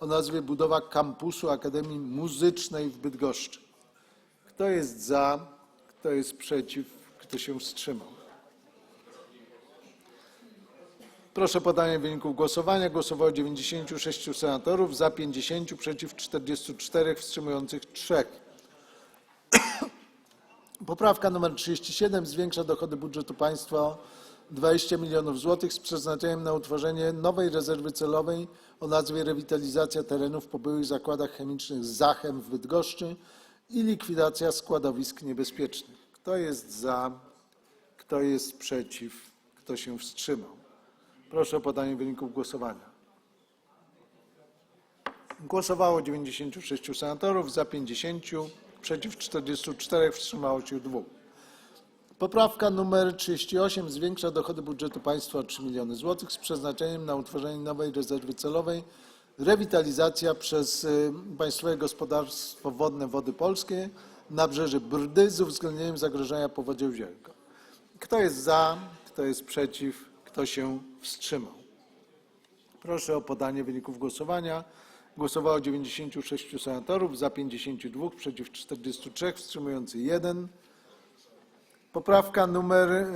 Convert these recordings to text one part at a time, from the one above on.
o nazwie Budowa kampusu Akademii Muzycznej w Bydgoszczy. Kto jest za? Kto jest przeciw? Kto się wstrzymał? Proszę o podanie wyników głosowania. Głosowało 96 senatorów, za 50, przeciw 44, wstrzymujących 3. Poprawka nr 37 zwiększa dochody budżetu państwa 20 milionów złotych z przeznaczeniem na utworzenie nowej rezerwy celowej o nazwie Rewitalizacja terenów po byłych zakładach chemicznych Zachem w Bydgoszczy i likwidacja składowisk niebezpiecznych. Kto jest za? Kto jest przeciw? Kto się wstrzymał? Proszę o podanie wyników głosowania. Głosowało 96 senatorów, za 50, przeciw 44, wstrzymało się 2. Poprawka numer 38 zwiększa dochody budżetu państwa o 3 miliony złotych z przeznaczeniem na utworzenie nowej rezerwy celowej rewitalizacja przez y, Państwowe Gospodarstwo Wodne Wody Polskie nabrzeże Brdy z uwzględnieniem zagrożenia powodziowiowego. Kto jest za? Kto jest przeciw? Kto się wstrzymał? Proszę o podanie wyników głosowania. Głosowało 96 senatorów, za 52, przeciw 43, wstrzymujący 1. Poprawka numer e,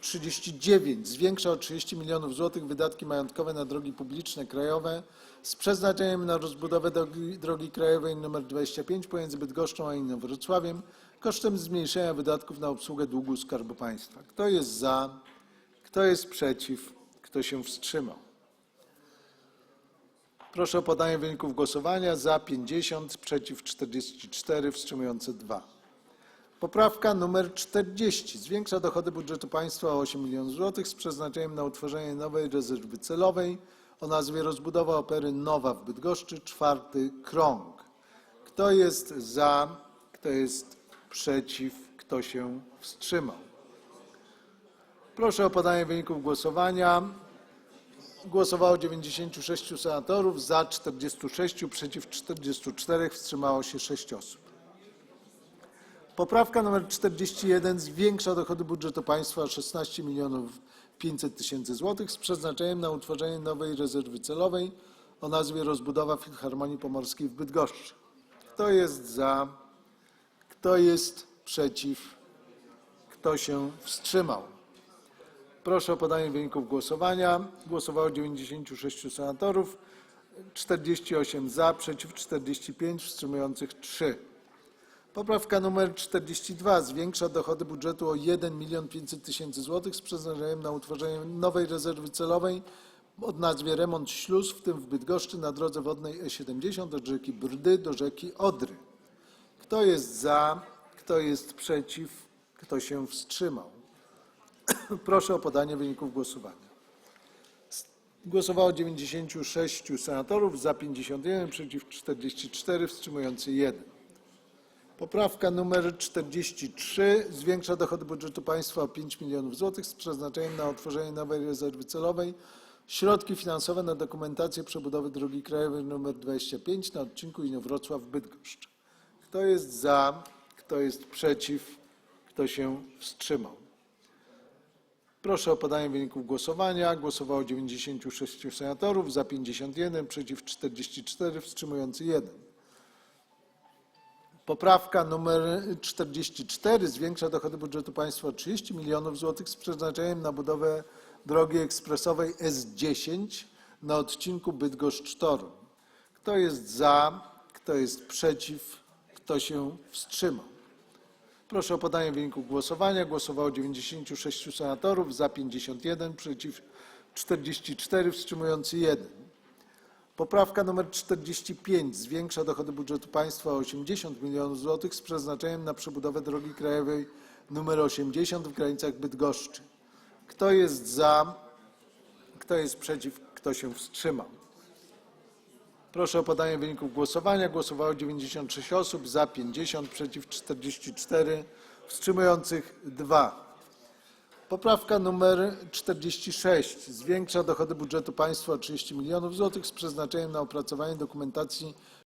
39 zwiększa o 30 milionów złotych wydatki majątkowe na drogi publiczne krajowe z przeznaczeniem na rozbudowę drogi, drogi krajowej nr 25 pomiędzy Bydgoszczą a Inowrocławiem kosztem zmniejszenia wydatków na obsługę długu Skarbu Państwa. Kto jest za? Kto jest przeciw? Kto się wstrzymał? Proszę o podanie wyników głosowania. Za 50, przeciw 44, wstrzymujące 2. Poprawka numer 40 zwiększa dochody budżetu państwa o 8 milionów złotych z przeznaczeniem na utworzenie nowej rezerwy celowej o nazwie Rozbudowa Opery Nowa w Bydgoszczy, czwarty krąg. Kto jest za? Kto jest przeciw? Kto się wstrzymał? Proszę o podanie wyników głosowania. Głosowało 96 senatorów, za 46, przeciw 44, wstrzymało się 6 osób. Poprawka nr 41 zwiększa dochody budżetu państwa o 16 milionów 500 tysięcy złotych z przeznaczeniem na utworzenie nowej rezerwy celowej o nazwie Rozbudowa Filharmonii Pomorskiej w Bydgoszczy. Kto jest za? Kto jest przeciw? Kto się wstrzymał? Proszę o podanie wyników głosowania. Głosowało 96 senatorów, 48 za, przeciw 45, wstrzymujących 3. Poprawka nr 42 zwiększa dochody budżetu o 1 milion 500 tysięcy złotych z przeznaczeniem na utworzenie nowej rezerwy celowej o nazwie Remont Śluz, w tym w Bydgoszczy na drodze wodnej E70 od rzeki Brdy do rzeki Odry. Kto jest za? Kto jest przeciw? Kto się wstrzymał? Proszę o podanie wyników głosowania. Głosowało 96 senatorów, za 51, przeciw 44, wstrzymujący 1. Poprawka numer 43 zwiększa dochody budżetu państwa o 5 milionów złotych z przeznaczeniem na utworzenie nowej rezerwy celowej. Środki finansowe na dokumentację przebudowy drogi krajowej nr 25 na odcinku Inowrocław-Bydgoszcz. Kto jest za? Kto jest przeciw? Kto się wstrzymał? Proszę o podanie wyników głosowania. Głosowało 96 senatorów, za 51, przeciw 44, wstrzymujący 1. Poprawka numer 44 zwiększa dochody budżetu państwa o 30 milionów złotych z przeznaczeniem na budowę drogi ekspresowej S10 na odcinku Bydgoszcz-Toruń. Kto jest za? Kto jest przeciw? Kto się wstrzymał? Proszę o podanie wyników głosowania. Głosowało 96 senatorów, za 51, przeciw 44, wstrzymujący 1. Poprawka nr 45 zwiększa dochody budżetu państwa o 80 milionów złotych z przeznaczeniem na przebudowę drogi krajowej nr 80 w granicach Bydgoszczy. Kto jest za? Kto jest przeciw? Kto się wstrzymał? Proszę o podanie wyników głosowania. Głosowało 96 osób, za 50, przeciw 44, wstrzymujących 2. Poprawka numer 46 zwiększa dochody budżetu państwa o 30 milionów złotych z przeznaczeniem na opracowanie dokumentacji